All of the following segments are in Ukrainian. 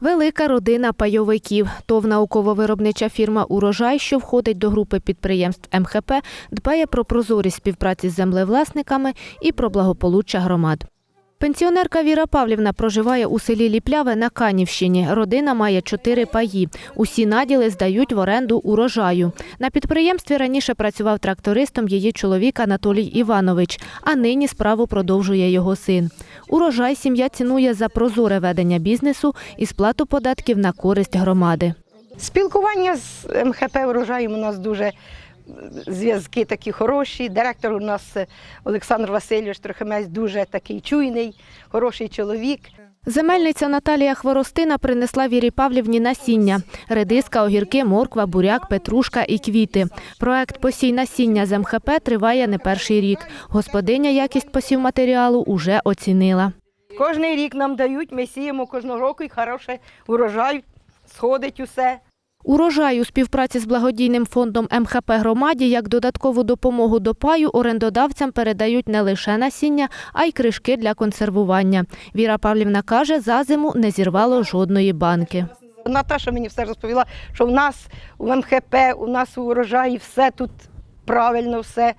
Велика родина пайовиків. ТОВ науково-виробнича фірма Урожай, що входить до групи підприємств МХП, дбає про прозорість співпраці з землевласниками і про благополуччя громад. Пенсіонерка Віра Павлівна проживає у селі Ліпляве на Канівщині. Родина має чотири паї. Усі наділи здають в оренду урожаю. На підприємстві раніше працював трактористом її чоловік Анатолій Іванович, а нині справу продовжує його син. Урожай сім'я цінує за прозоре ведення бізнесу і сплату податків на користь громади. Спілкування з МХП урожаєм у нас дуже зв'язки такі хороші. Директор у нас е, Олександр Васильович Трохимець дуже такий чуйний, хороший чоловік. Земельниця Наталія Хворостина принесла Вірі Павлівні насіння – редиска, огірки, морква, буряк, петрушка і квіти. Проект «Посій насіння з МХП» триває не перший рік. Господиня якість посів матеріалу уже оцінила. Кожний рік нам дають, ми сіємо кожного року і хороше урожай, сходить усе. Урожай у співпраці з благодійним фондом МХП громаді як додаткову допомогу до паю орендодавцям передають не лише насіння, а й кришки для консервування. Віра Павлівна каже, за зиму не зірвало жодної банки. Наташа мені все розповіла, що в нас у МХП, у нас у урожаї все тут правильно, все.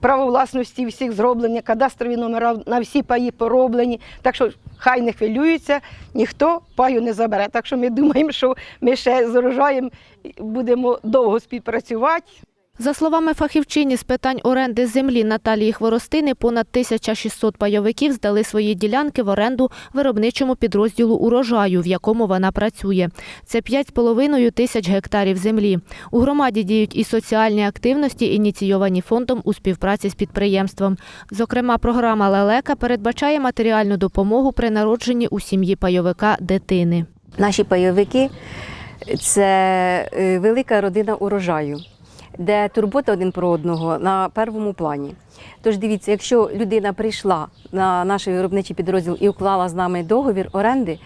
Право власності всіх зроблені, кадастрові номера на всі паї пороблені. Так що хай не хвилюються, ніхто паю не забере. Так що ми думаємо, що ми ще з урожаєм будемо довго співпрацювати. За словами фахівчині з питань оренди землі Наталії Хворостини, понад 1600 пайовиків здали свої ділянки в оренду виробничому підрозділу урожаю, в якому вона працює. Це 5,5 тисяч гектарів землі. У громаді діють і соціальні активності, ініційовані фондом у співпраці з підприємством. Зокрема, програма Лелека передбачає матеріальну допомогу при народженні у сім'ї пайовика дитини. Наші пайовики це е, велика родина урожаю, де турбота один про одного на первому плані. Тож дивіться, якщо людина прийшла на наш виробничий підрозділ і уклала з нами договір оренди,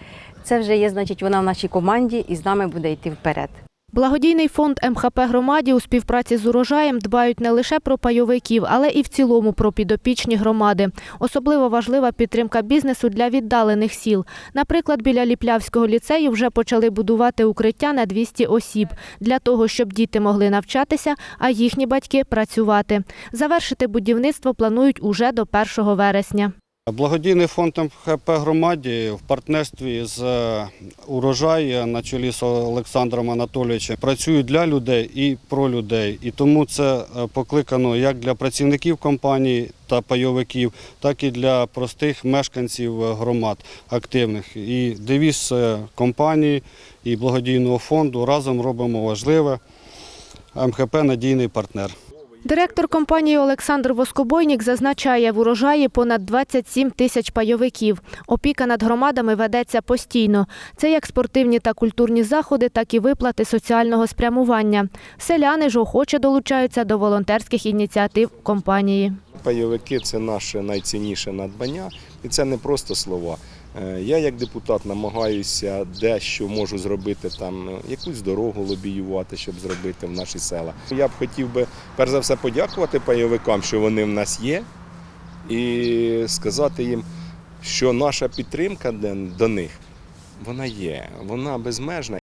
це вже є, значить, вона в нашій команді і з нами буде йти вперед. Благодійний фонд МХП громаді у співпраці з урожаєм дбають не лише про пайовиків, але і в цілому про підопічні громади. Особливо важлива підтримка бізнесу для віддалених сіл. Наприклад, біля Ліплявського ліцею вже почали будувати укриття на 200 осіб для того, щоб діти могли навчатися, а їхні батьки працювати. Завершити будівництво планують уже до 1 вересня. Благодійний фонд МХП громаді в партнерстві з е, урожай на чолі з Олександром Анатолійовичем працюють для людей і про людей. І тому це е, покликано як для працівників компанії та пайовиків, так і для простих мешканців е, громад активних. І девіз е, компанії і благодійного фонду разом робимо важливе. МХП надійний партнер. Директор компанії Олександр Воскобойнік зазначає, в урожаї понад 27 тисяч пайовиків. Опіка над громадами ведеться постійно. Це як спортивні та культурні заходи, так і виплати соціального спрямування. Селяни ж охоче долучаються до волонтерських ініціатив компанії. Пайовики це наше найцінніше надбання, і це не просто слова. Е, Я як депутат намагаюся дещо можу зробити там е, якусь дорогу лобіювати, щоб зробити в наші села. Я б хотів би перш за все подякувати пайовикам, що вони в нас є, і сказати їм, що наша підтримка до них вона є, вона безмежна.